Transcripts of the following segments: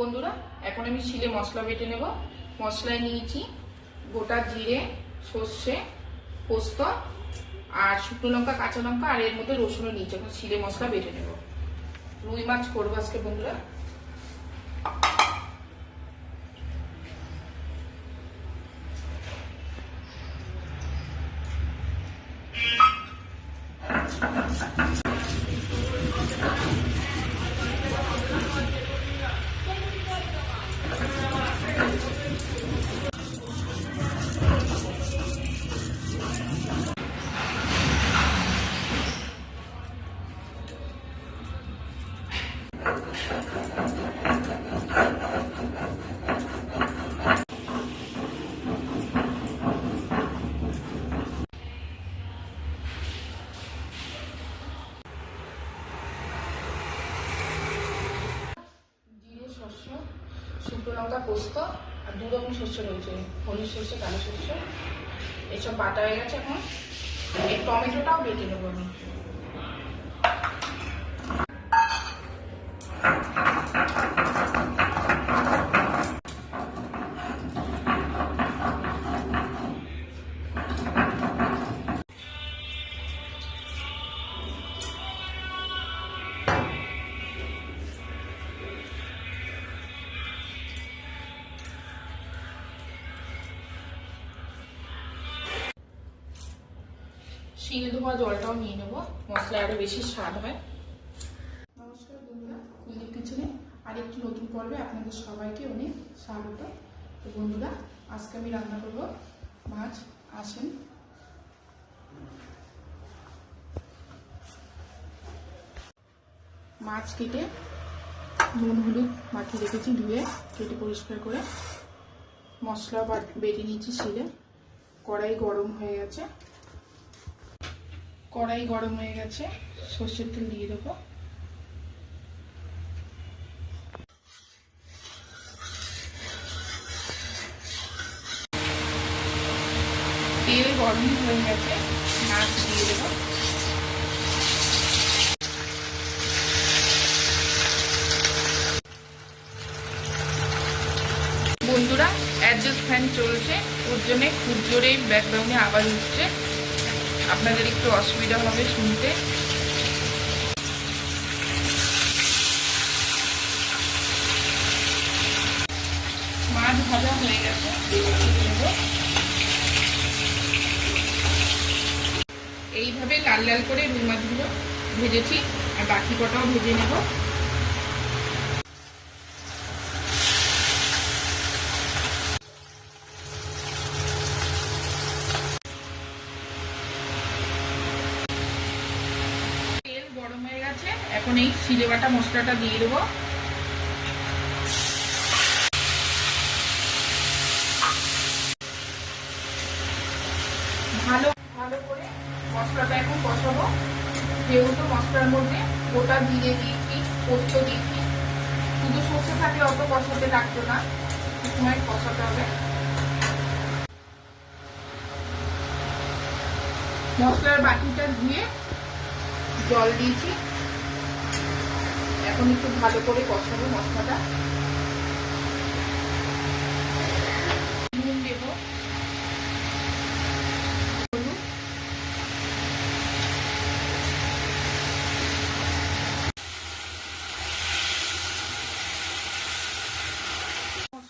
বন্ধুরা, এখন আমি শিলে মশলা বেটে নেব। মশলায় নিয়েছি গোটা জিরে, সর্ষে, পোস্ত আর শুকনো লঙ্কা, কাঁচা লঙ্কা আর এর মধ্যে রসুনও নিয়েছি। এখন শিলে মশলা বেটে নেব। রুই মাছ করব আজকে বন্ধুরা। জিরে শস্য শুকনো লঙ্কা পোস্ত আর দু রকম শস্য রয়েছে। হলুদ শস্য, কালো শস্য। এসব বাটা হয়ে গেছে এখন। এই টমেটোটাও বেটে নেব আমি। শিল ধোয়া জলটাও নিয়ে নেব। মশলা আরও বেশি স্বাদ হয়। আরেকটি নতুন পর্বে আপনাদের সবাইকে অনেক স্বাগত। তো বন্ধুরা, আজকে আমি রান্না করব মাছ আসেন। মাছ কেটে নুন, হলুদ মাখিয়ে রেখেছি, ধুয়ে কেটে পরিষ্কার করে মশলা বাট- নিয়েছি শিলে। কড়াই গরম হয়ে গেছে। কড়াই গরম হয়ে গেছে, সর্ষের তেল দিয়ে দেবো। তেল গরম হয়ে গেছে মাছ দিয়ে দেবো। বন্ধুরা অ্যাডজাস্ট ফ্যান চলছে, ওর জন্য খুব জোরে ব্যাকগ্রাউন্ডে আওয়াজ হচ্ছে আপনাদের একটু অসুবিধা হবে শুনতে। মাছ ভাজা হয়ে গেছে নেব। এইভাবে লাল লাল করে রুই মাছগুলো ভেজেছি, আর বাকি কটাও ভেজে নেব। তেল গরম হয়ে গেছে, এখন এই সিলে বাটা মশলাটা দিয়ে দেবো ভালো ভালো করে মশলাটা এখন কষাবো। যেহেতু মশলার মধ্যে গোটা জিরে দিয়েছি, পোস্ত দিয়েছি, শুধু সর্ষে থাকলে অত কষাতে লাগতো না সময় কষাতে হবে। মশলার বাটিটা ধুয়ে জল দিয়েছি। এখন একটু ভালো করে কষাবো মশলাটা নুন দেবো হলুদ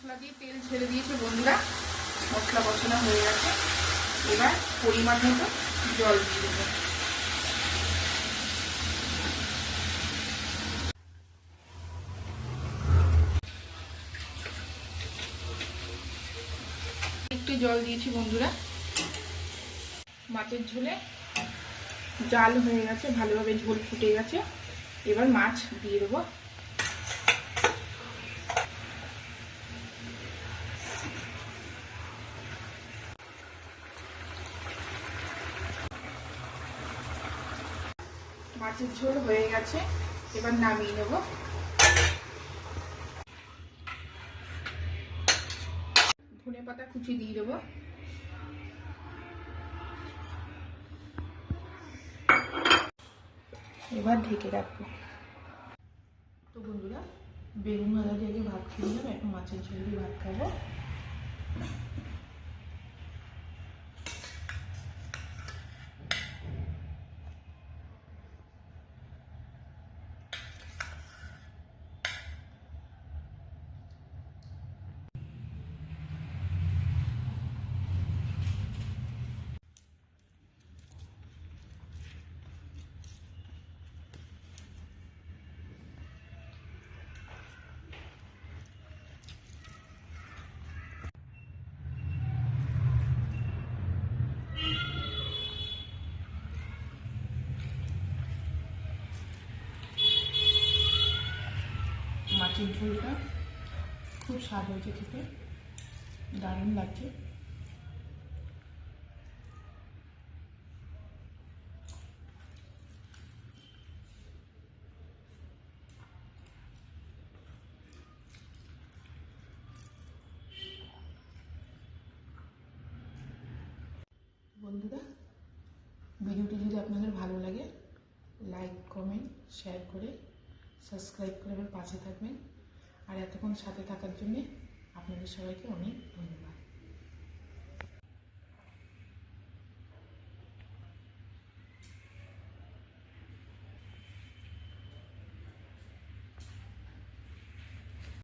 মশলা দিয়ে তেল ছেড়ে দিয়েছে বন্ধুরা। মশলা বসানো হয়ে গেছে। এবার পরিমাণ মতো জল দিয়ে দেবো। একটু জল দিয়েছি বন্ধুরা। মাছের ঝোলে জাল হয়ে গেছে, ভালোভাবে ঝোল ফুটে গেছে। এবার মাছ দিয়ে দেবো। মাছের ঝোল হয়ে গেছে, এবার নামিয়ে নেব। ধনে পাতা কুচি দিয়ে দেবো। এবার ঢেকে রাখব। তো বন্ধুরা, বেগুন ভাজা দিয়ে ভাত খেয়ে নিলাম, এখন মাছের ঝোল দিয়ে ভাত খাব। মাছের ঝোলটা খুব স্বাদ হয়েছে খেতে। দারুণ লাগছে। বন্ধুরা, ভিডিওটি যদি আপনাদের ভালো লাগে, লাইক, কমেন্ট, শেয়ার করে সাবস্ক্রাইব করে আমার পাশে থাকবেন। আর এতক্ষণ সাথে থাকার জন্যে আপনাদের সবাইকে অনেক ধন্যবাদ।